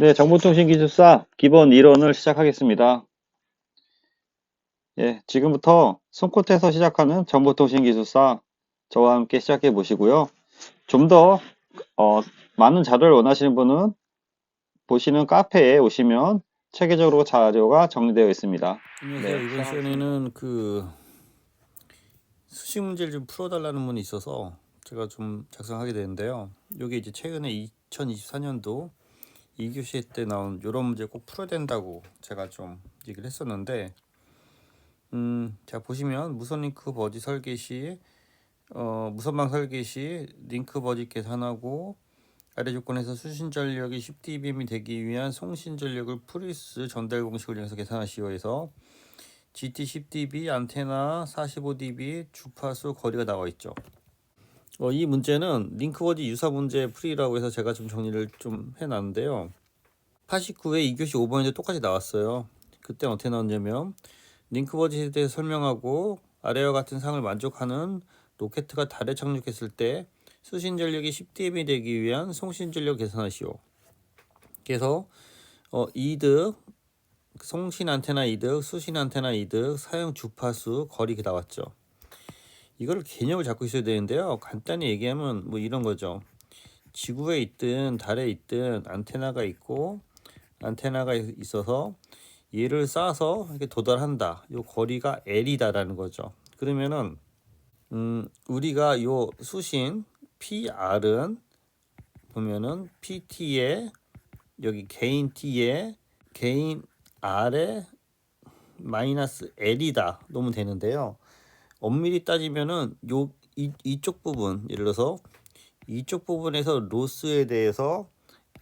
네, 정보통신기술사 기본 이론을 시작하겠습니다. 예, 지금부터 손코트에서 시작하는 정보통신기술사 저와 함께 시작해 보시고요. 좀더 어, 많은 자료를 원하시는 분은 보시는 카페에 오시면 체계적으로 자료가 정리되어 있습니다. 안녕하세요. 네, 이번. 시간에는 그 수식 문제를 좀 풀어달라는 분이 있어서 제가 좀 작성하게 되는데요. 이게 이제 최근에 2024년도 2교시 때 나온 이런 문제 꼭 풀어야 된다고 제가 좀 얘기를 했었는데, 음, 자 보시면 무선 링크 버지 설계 시, 어, 무선망 설계 시 링크 버지 계산하고 아래 조건에서 수신 전력이 10dBm이 되기 위한 송신 전력을 프리스 전달 공식을 이용해서 계산하시오 해서 GT 10dB 안테나 45dB 주파수 거리가 나와 있죠. 어, 이 문제는 링크워드 유사 문제 풀이라고 해서 제가 좀 정리를 좀 해놨는데요. 89회 2교시 5번인데 똑같이 나왔어요. 그때 어떻게 나왔냐면 링크워드에 대해 설명하고 아래와 같은 상을 만족하는 로켓가 달에 착륙했을 때 수신 전력이 10dB 되기 위한 송신 전력 계산하시오. 그래서 어, 이득 송신 안테나 이득, 수신 안테나 이득, 사용 주파수, 거리 이렇게 나왔죠. 이걸 개념을 잡고 있어야 되는데요. 간단히 얘기하면 뭐 이런 거죠. 지구에 있든 달에 있든 안테나가 있고 안테나가 있- 있어서 얘를 쏴서 이렇게 도달한다. 요 거리가 L이다라는 거죠. 그러면은 음, 우리가 요 수신 PR은 보면은 PT에 여기 개인 T에 개인 R에 마이너스 L이다 놓으면 되는데요. 엄밀히 따지면은 요 이, 이쪽 부분 예를 들어서 이쪽 부분에서 로스에 대해서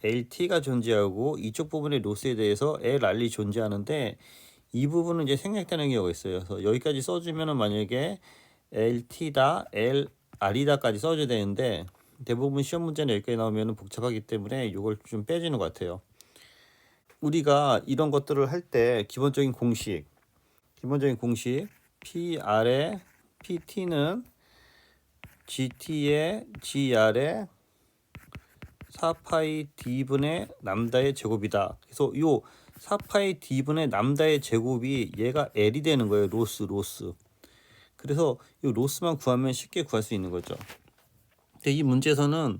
LT가 존재하고 이쪽 부분의 로스에 대해서 LR이 존재하는데 이 부분은 이제 생략되는 경우가 있어요. 그래서 여기까지 써주면은 만약에 LT다 LR이다까지 써줘야 되는데 대부분 시험 문제는 여기까지 나오면은 복잡하기 때문에 이걸 좀 빼주는 것 같아요. 우리가 이런 것들을 할 때 기본적인 공식, 기본적인 공식 PR의 PT는 GT의 GR의 4파이 D분의 람다의 제곱이다. 그래서 요 4파이 D분의 람다의 제곱이 얘가 L이 되는 거예요. 로스, 로스. 그래서 이 로스만 구하면 쉽게 구할 수 있는 거죠. 근데 이 문제에서는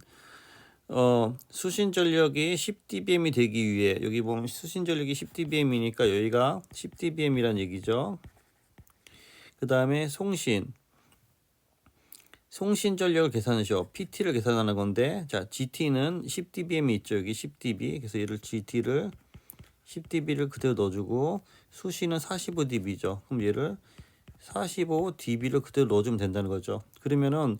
어, 수신 전력이 10dBm이 되기 위해 여기 보면 수신 전력이 10dBm이니까 여기가 10dBm이란 얘기죠. 그 다음에 송신 송신 전력을 계산하셔. PT를 계산하는 건데 자 GT는 10dBm이 있죠. 여기 10dB. 그래서 얘를 GT를 10dB를 그대로 넣어주고 수신은 45dB죠. 그럼 얘를 45dB를 그대로 넣어주면 된다는 거죠. 그러면은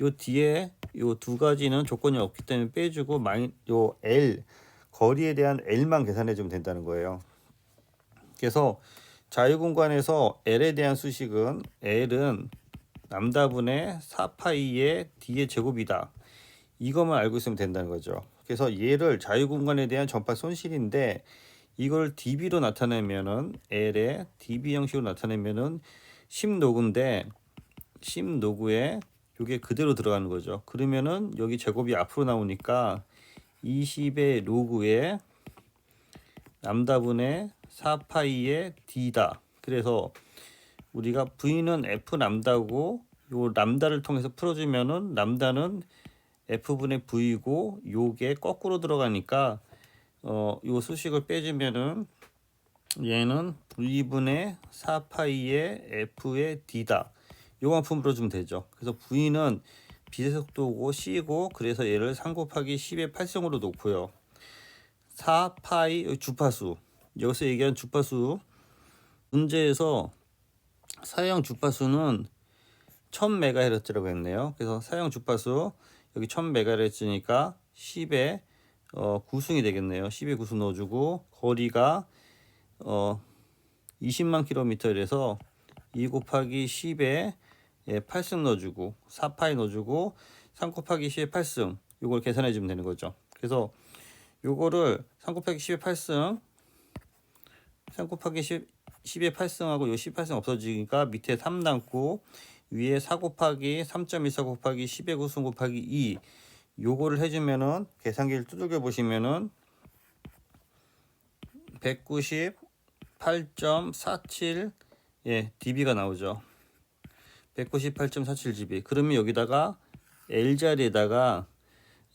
요 뒤에 요 두 가지는 조건이 없기 때문에 빼주고 마이 요 L 거리에 대한 L만 계산해 주면 된다는 거예요. 그래서 자유 공간에서 L에 대한 수식은 L은 람다분의 4파이의 D의 제곱이다. 이것만 알고 있으면 된다는 거죠. 그래서 얘를 자유 공간에 대한 전파 손실인데 이걸 dB로 나타내면은 L의 dB 형식으로 나타내면은 10노그인데 10노그에 요게 그대로 들어가는 거죠. 그러면은 여기 제곱이 앞으로 나오니까 20의 로그에 람다분의 4파이의 d다. 그래서 우리가 v는 f 람다고 요 람다를 통해서 풀어주면은 람다는 f분의 v고 요게 거꾸로 들어가니까 어 요 수식을 빼주면은 얘는 v분의 4파이의 f의 d다. 요만큼 풀어주면 되죠. 그래서 v는 빛의 속도고 c고 그래서 얘를 3 곱하기 10의 8승으로 놓고요. 4파이 주파수 여기서 얘기한 주파수 문제에서 사용 주파수는 1000MHz라고 했네요. 그래서 사용 주파수 여기 1000MHz니까 10의 어, 9승이 되겠네요. 10의 9승 넣어주고 거리가 어, 20만 킬로미터에서 2 곱하기 10에 예, 8승 넣어주고 4파이 넣어주고 3 곱하기 10의 8승 요걸 계산해 주면 되는 거죠. 그래서 요거를 3 곱하기 10의 8승 3 곱하기 10, 10의 8승하고 요 18승 없어지니까 밑에 3 남고 위에 4 곱하기 3.14 곱하기 10의 9승 곱하기 2 요거를 해주면은 계산기를 두들겨 보시면은 198.47 예, dB가 나오죠. 198.47 dB. 그러면 여기다가 L 자리에다가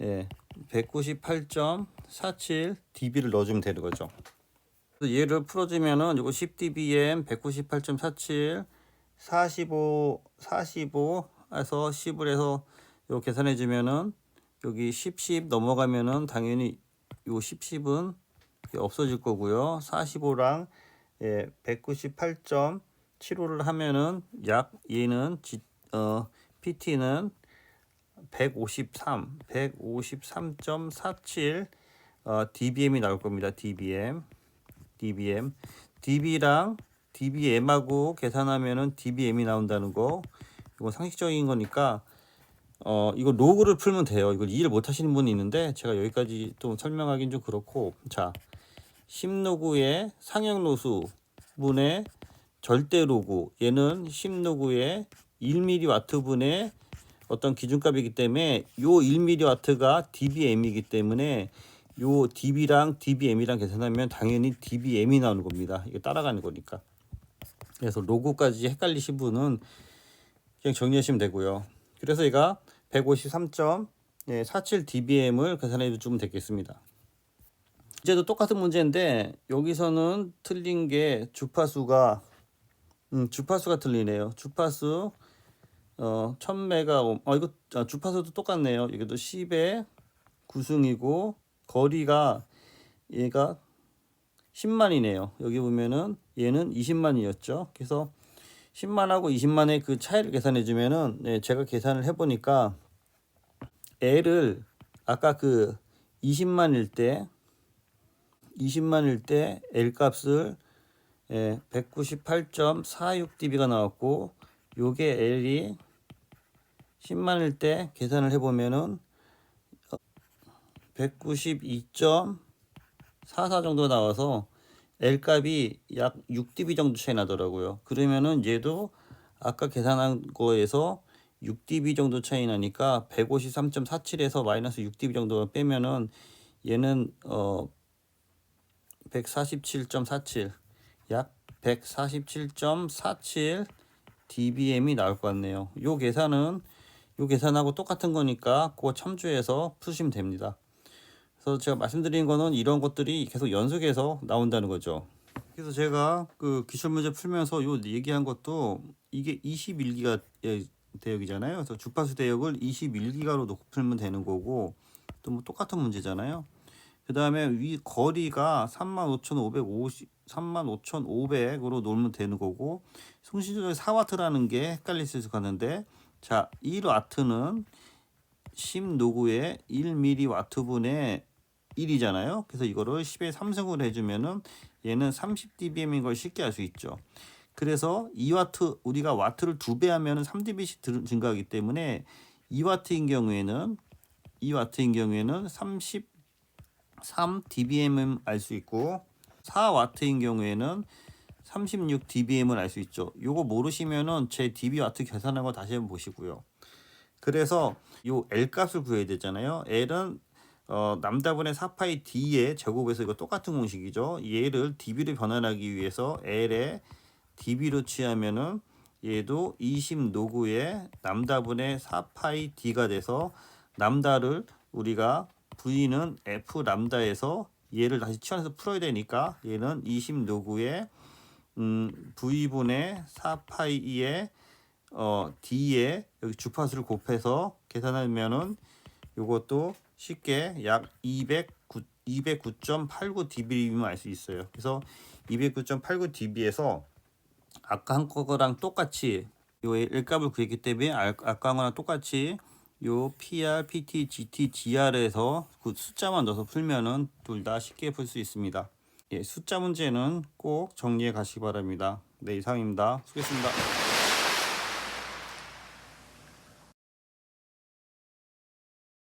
예, 198.47 dB를 넣어주면 되는 거죠. 얘를 풀어주면은 요거 10 dBm 198.47 45 45에서 10을 해서 요 계산해 주면은 여기 10 10 넘어가면은 당연히 요 10 10은 없어질 거고요. 45랑 예, 198.75를 하면은 약 얘는 지, 어, PT는 153, 153.47 어, dBm이 나올 겁니다. dBm, dBm, dB랑 dBm하고 계산하면은 dBm이 나온다는 거. 이건 상식적인 거니까 어 이거 로그를 풀면 돼요. 이걸 이해를 못 하시는 분이 있는데 제가 여기까지 또 설명하긴 좀 그렇고 자 10로그의 상형 노수 분의 절대 로그 얘는 10로그의 1mW 분의 어떤 기준값이기 때문에 요 1mW가 dBm이기 때문에 요 dB랑 dBm이랑 계산하면 당연히 dBm이 나오는 겁니다. 이게 따라가는 거니까. 그래서 로그까지 헷갈리신 분은 그냥 정리하시면 되고요. 그래서 얘가 153.47 dBm을 계산해 주면 되겠습니다. 이제도 똑같은 문제인데 여기서는 틀린 게 주파수가 음, 주파수가 틀리네요. 주파수 어 1000메가 어 이거 아, 주파수도 똑같네요. 이것도 10의 구승이고 거리가 얘가 10만이네요. 여기 보면은 얘는 20만이었죠. 그래서 10만하고 20만의 그 차이를 계산해 주면은 네, 제가 계산을 해 보니까 L을 아까 그 20만일 때 20만일 때 L 값을 예, 198.46 dB가 나왔고 요게 L이 10만일 때 계산을 해 보면은 192.44 정도 나와서 L 값이 약 6dB 정도 차이 나더라고요. 그러면은 얘도 아까 계산한 거에서 6dB 정도 차이 나니까 153.47에서 마이너스 6dB 정도 빼면은 얘는 어 147.47, 약 147.47 dBm이 나올 것 같네요. 요 계산은 요 계산하고 똑같은 거니까 그거 참조해서 푸시면 됩니다. 그래서 제가 말씀드린 거는 이런 것들이 계속 연속해서 나온다는 거죠. 그래서 제가 그 기출 문제 풀면서 요 얘기한 것도 이게 21기가 대역이잖아요. 그래서 주파수 대역을 21기가로 놓고 풀면 되는 거고 또 뭐 똑같은 문제잖아요. 그 다음에 위 거리가 35,550, 35,500으로 놓으면 되는 거고 송신 조절 4와트라는 게 헷갈릴 수 있을 것 같은데 자 1와트는 10 노구의 1mW분의 1이잖아요. 그래서 이거를 10의 3승을 해주면은 얘는 30dBm인 걸 쉽게 알 수 있죠. 그래서 2와트 우리가 와트를 두 배 하면은 3dB씩 증가하기 때문에 2와트인 경우에는 2와트인 경우에는 33 dBm을 알 수 있고 4와트인 경우에는 36 dBm을 알 수 있죠. 요거 모르시면은 제 dB 와트 계산한 거 다시 한번 보시고요. 그래서 요 L 값을 구해야 되잖아요. L은 어, 남다분의 4파이 D의 제곱에서 이거 똑같은 공식이죠. 얘를 dB로 변환하기 위해서 L에 dB로 취하면은 얘도 20 노구의 남다분의 4파이 D가 돼서 남다를 우리가 V는 F 람다에서 얘를 다시 치환해서 풀어야 되니까 얘는 20 노구의 음, V분의 4파이의 어, D에 여기 주파수를 곱해서 계산하면은 요것도 쉽게 약 209, 209.89 dB이면 알수 있어요. 그래서 209.89 dB에서 아까 한 거랑 똑같이 요 L값을 구했기 때문에 아까 한 거랑 똑같이 요 PR, PT, GT, GR에서 그 숫자만 넣어서 풀면은 둘 다 쉽게 풀 수 있습니다. 예, 숫자 문제는 꼭 정리해 가시기 바랍니다. 네, 이상입니다. 수고했습니다.